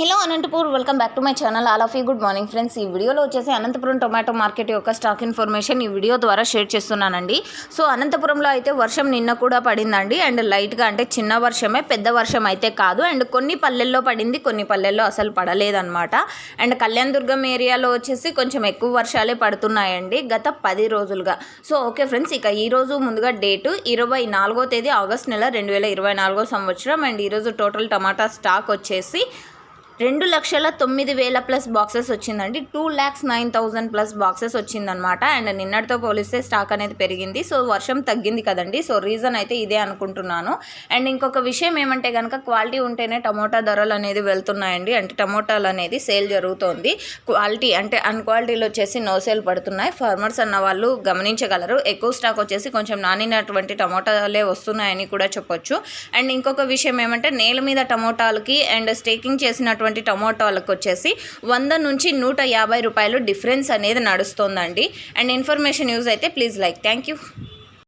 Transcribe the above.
Hello Anantapur welcome back to my channel all of you good morning friends ఈ వీడియోలో వచ్చేసి Anantapuram tomato market యొక్క stock information ఈ video ద్వారా షేర్ చేస్తున్నానండి. సో అనంతపురంలో అయితే వర్షం నిన్న కూడా పడిందండి. అండ్ లైట్గా అంటే చిన్న వర్షమే పెద్ద వర్షం అయితే కాదు. అండ్ కొన్ని పల్లెల్లో పడింది కొన్ని పల్లెల్లో అసలు పడలేదన్నమాట. అండ్ కళ్యాణ్ దుర్గం ఏరియాలో వచ్చేసి కొంచెం ఎక్కువ వర్షాలే పడుతున్నాయండి గత పది రోజులుగా. సో ఓకే ఫ్రెండ్స్ ఇక ఈరోజు ముందుగా డేటు ఇరవై నాలుగో తేదీ ఆగస్ట్ నెల రెండు వేల ఇరవై నాలుగో సంవత్సరం. అండ్ ఈరోజు టోటల్ టమాటా స్టాక్ వచ్చేసి రెండు లక్షల తొమ్మిది వేల ప్లస్ బాక్సెస్ వచ్చిందండి. Two lakhs nine thousand plus boxes వచ్చిందనమాట అండ్ నిన్నటితో పోలిస్తే స్టాక్ అనేది పెరిగింది. సో వర్షం తగ్గింది కదండి. సో రీజన్ అయితే ఇదే అనుకుంటున్నాను. అండ్ ఇంకొక విషయం ఏమంటే కనుక క్వాలిటీ ఉంటేనే టమోటా ధరలు అనేది వెళ్తున్నాయండి. అంటే టమోటాలు అనేది సేల్ జరుగుతోంది. క్వాలిటీ అంటే అన్క్వాలిటీలో వచ్చేసి నో సేల్ పడుతున్నాయి. ఫార్మర్స్ అన్న వాళ్ళు గమనించగలరు. ఎక్కువ స్టాక్ వచ్చేసి కొంచెం నానినటువంటి టమోటాలే వస్తున్నాయని కూడా చెప్పొచ్చు. అండ్ ఇంకొక విషయం ఏమంటే నేల మీద టమోటాలకి అండ్ స్టేకింగ్ చేసినటువంటి టమోటాలకు వచ్చేసి వంద నుంచి నూట యాభై రూపాయలు డిఫరెన్స్ అనేది నడుస్తోందండి. అండ్ ఇన్ఫర్మేషన్ యూజ్ అయితే ప్లీజ్ లైక్. Thank you.